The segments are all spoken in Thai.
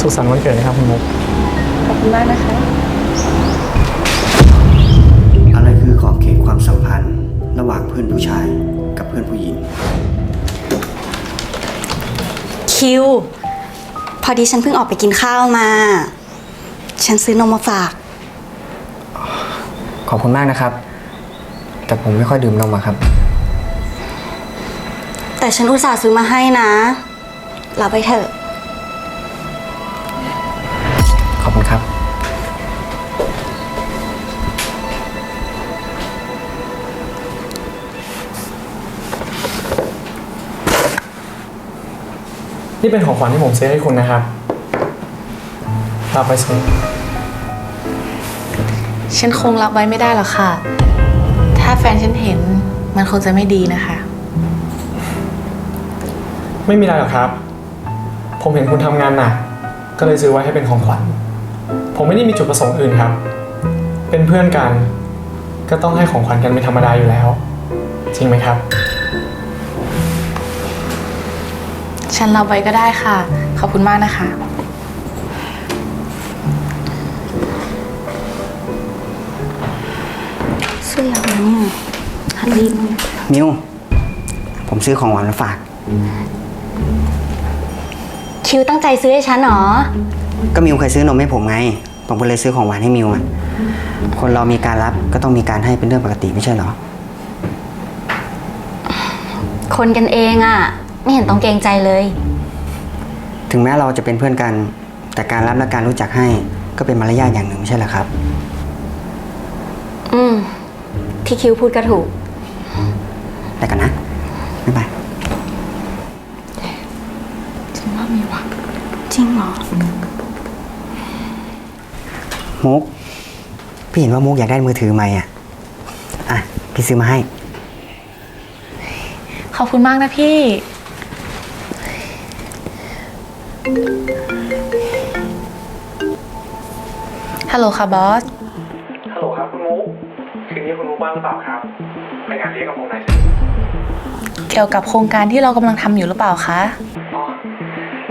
สุขสันต์วันเกิดนะครับคุณมุกขอบคุณมากนะคะ อะไรคือขอบเขตความสัมพันธ์ระหว่างเพื่อนผู้ชายกับเพื่อนผู้หญิง คิว พอดีฉันเพิ่งออกไปกินข้าวมา ฉันซื้อนมมาฝาก ขอบคุณมากนะครับ แต่ผมไม่ค่อยดื่มนมอะครับ แต่ฉันอุตส่าห์ซื้อมาให้นะรับไปเถอะ อบคุณครับ นี่เป็นของขวัญที่ผมซื้อให้คุณนะครับรับไปสิฉันคงรับไว้ไม่ได้หรอกค่ะ ถ้าแฟนฉันเห็นมันคงจะไม่ดีนะคะ ไม่มีอะไรหรอกครับ ผมเห็นคุณทำงานหนักก็เลยซื้อไว้ให้เป็นของขวัญ ผมไม่ได้มีจุดประสงค์อื่นครับ เป็นเพื่อนกัน ก็ต้องให้ของขวัญกันเป็นธรรมดาอยู่แล้ว จริงไหมครับ ฉันรับไว้ก็ได้ค่ะ ขอบคุณมากนะคะ เสื้ออะไรเนี่ยหันรีบมามิวผมซื้อของหวานมาฝาก คิวตั้งใจซื้อให้ฉันเหรอ ก็มิวเคยซื้อนมให้ผมไง ผมก็เลยซื้อของหวานให้มิวอะคนเรามีการรับก็ต้องมีการให้เป็นเรื่องปกติไม่ใช่เหรอ คนกันเองอะ่ะ ไม่เห็นต้องเกรงใจเลย ถึงแม้เราจะเป็นเพื่อนกัน แต่การรับและการรู้จักให้ก็เป็นมารยาทอย่างหนึ่งไม่ใช่เหรอครับ อืม ที่คิวพูดก็ถูก แต่กันนะบ๊ายบายฉันว่ามีว่ะจริงเหรอ มุก พี่เห็นว่ามุกอยากได้มือถือใหม่อะ อะ พี่ซื้อมาให้ ขอบคุณมากนะพี่ ฮัลโหลค่ะบอส ฮัลโหลครับคุณมุกคืนนี้คุณมุกว่างหรือเปล่าครับไปงานเลี้ยงกับผมหน่อยสิเกี่ยวกับโครงการที่เรากำลังทำอยู่หรือเปล่าคะ อ๋อ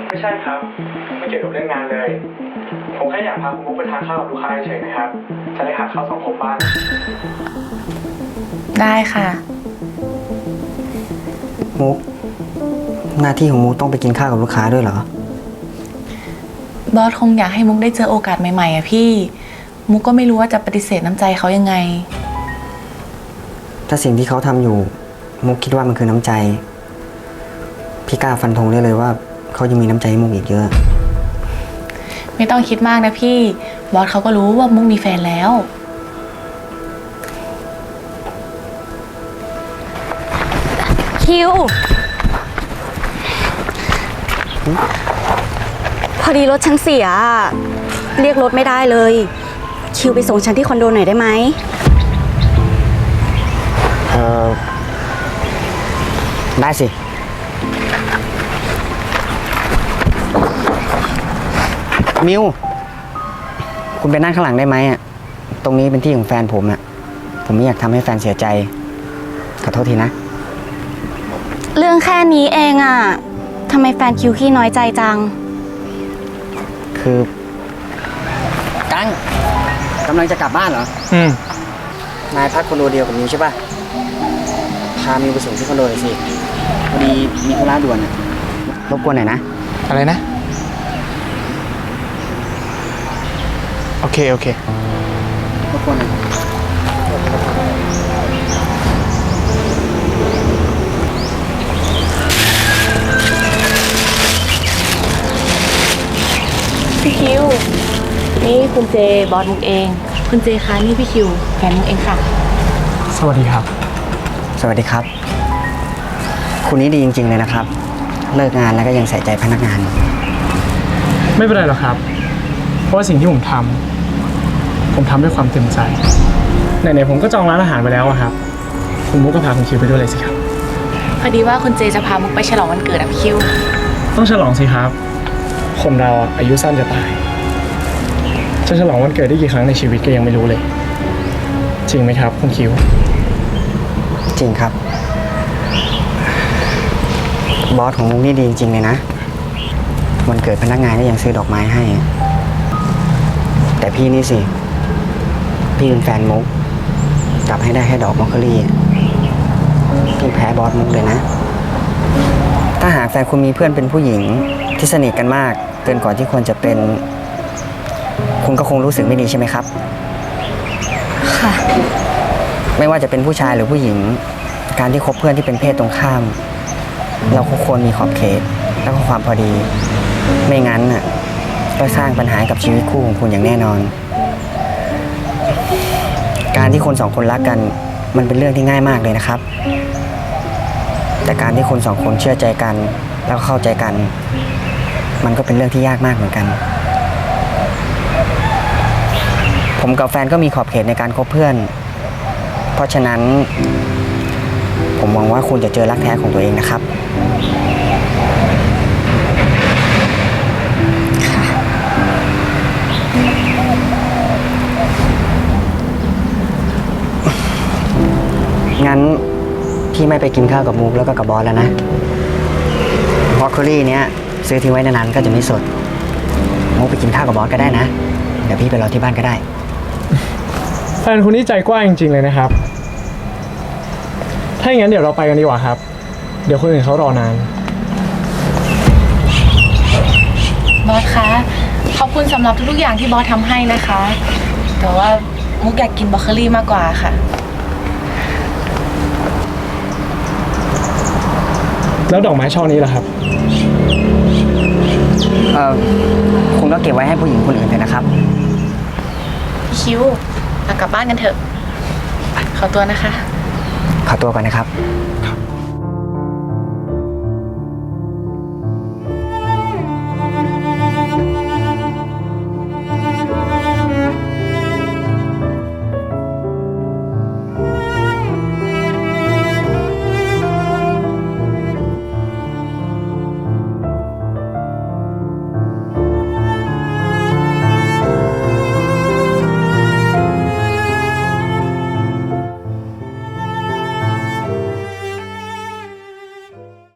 ไม่ใช่ครับ ไม่เกี่ยวกับเรื่องงานเลย ผมแค่อยากพาคุณมุกไปทานข้าวกับลูกค้าเฉยๆนะครับ จะได้หาข้าวสังคมบ้าง ได้ค่ะ มุกหน้าที่ของมุกต้องไปกินข้าวกับลูกค้าด้วยเหรอ บอสคงอยากให้มุกได้เจอโอกาสใหม่ๆอะพี่ มุกก็ไม่รู้ว่าจะปฏิเสธน้ำใจเขายังไง ถ้าสิ่งที่เขาทำอยู่ มุกคิดว่ามันคือน้ำใจ พี่กล้าฟันธงได้เลยว่า เขายังมีน้ำใจให้มุกอีกเยอะ ไม่ต้องคิดมากนะพี่ บอสเขาก็รู้ว่ามุกมีแฟนแล้ว คิว พอดีรถฉันเสียอะเรียกรถไม่ได้เลย คิวไปส่งฉันที่คอนโดหน่อยได้ไหมเออได้สิ มิว คุณไปนั่งข้างหลังได้ไหมอะ ตรงนี้เป็นที่ของแฟนผมอะ ผมไม่อยากทำให้แฟนเสียใจ ขอโทษทีนะ เรื่องแค่นี้เองอะทำไมแฟนคิวขี้น้อยใจจัง คือกังกำลังจะกลับบ้านเหรอ อืม นายพักคอนโดเดียวกับมิวใช่ป่ะ พามิวไปส่งที่คอนโดหน่อยสิ พอดีมีธุระด่วนอะรบกวนหน่อยนะ อะไรนะ อเค โอเครบกวนหน่อยพี่คิว นี่คุณเจบอสมุกเอง คุณเจคะนี่พี่คิวแฟนมุกเองค่ะ สวัสดีครับ สวัสดีครับ คุณนี่ดีจริง ๆ เลยนะครับ เลิกงานแล้วก็ยังใส่ใจพนักงาน ไม่เป็นไรหรอกครับ เพราะว่าสิ่งที่ผมทำ ผมทำด้วยความเต็มใจ ไหนๆผมก็จองร้านอาหารไปแล้วอะครับ คุณมุกก็พาคุณคิวไปด้วยเลยสิครับ พอดีว่าคุณเจจะพามุกไปฉลองวันเกิดอะพี่คิว ต้องฉลองสิครับ คนเราอะอายุสั้นจะตาย จะฉลองวันเกิดได้กี่ครั้งในชีวิตก็ยังไม่รู้เลย จริงไหมครับ คุณคิว จริงครับ บอสของมุกนี่ดีจริงๆเลยนะ วันเกิดพนักงานก็ยังซื้อดอกไม้ให้ แต่พี่นี่สิ พี่เป็นแฟนมุกกลับให้ได้แค่ดอกมอคเคอรี่พี่แพ้บอสมุกเลยนะ ถ้าหากแฟนคุณมีเพื่อนเป็นผู้หญิงที่สนิทกันมาก เกินกว่าที่ควรจะเป็น คุณก็คงรู้สึกไม่ดีใช่ไหมครับ ค่ะ ไม่ว่าจะเป็นผู้ชายหรือผู้หญิง การที่คบเพื่อนที่เป็นเพศตรงข้าม เราก็ควรมีขอบเขตแล้วก็ความพอดี ไม่งั้นน่ะก็สร้างปัญหาให้กับชีวิตคู่ของคุณอย่างแน่นอน การที่คนสองคนรักกัน มันเป็นเรื่องที่ง่ายมากเลยนะครับ แต่การที่คนสองคนเชื่อใจกัน แล้วเข้าใจกัน มันก็เป็นเรื่องที่ยากมากเหมือนกัน ผมกับแฟนก็มีขอบเขตในการคบเพื่อน เพราะฉะนั้น ผมหวังว่าคุณจะเจอรักแท้ของตัวเองนะครับ งั้นพี่ไม่ไปกินข้าวกับมุกแล้วก็กับบอสแล้วนะบรอกโคลี่เนี้ยซื้อทิ้งไว้นานๆก็จะไม่สดมุกไปกินข้าวกับบอสก็ได้นะ เดี๋ยวพี่ไปรอที่บ้านก็ได้ แฟนคุณนี่ใจกว้างจริง ๆ เลยนะครับ ถ้าอย่างนั้นเดี๋ยวเราไปกันดีกว่าครับ เดี๋ยวคนอื่นเขารอนาน บอสคะ ขอบคุณสำหรับทุกๆอย่างที่บอสทำให้นะคะ แต่ว่ามุกอยากกินบรอกโคลี่มากกว่าค่ะ แล้วดอกไม้ช่อนี้ล่ะครับ เออคุณก็เก็บไว้ให้ผู้หญิงคนอื่นเถอะนะครับ คิวเรากลับบ้านกันเถอะ ขอตัวนะคะ ขอตัวก่อนนะครับค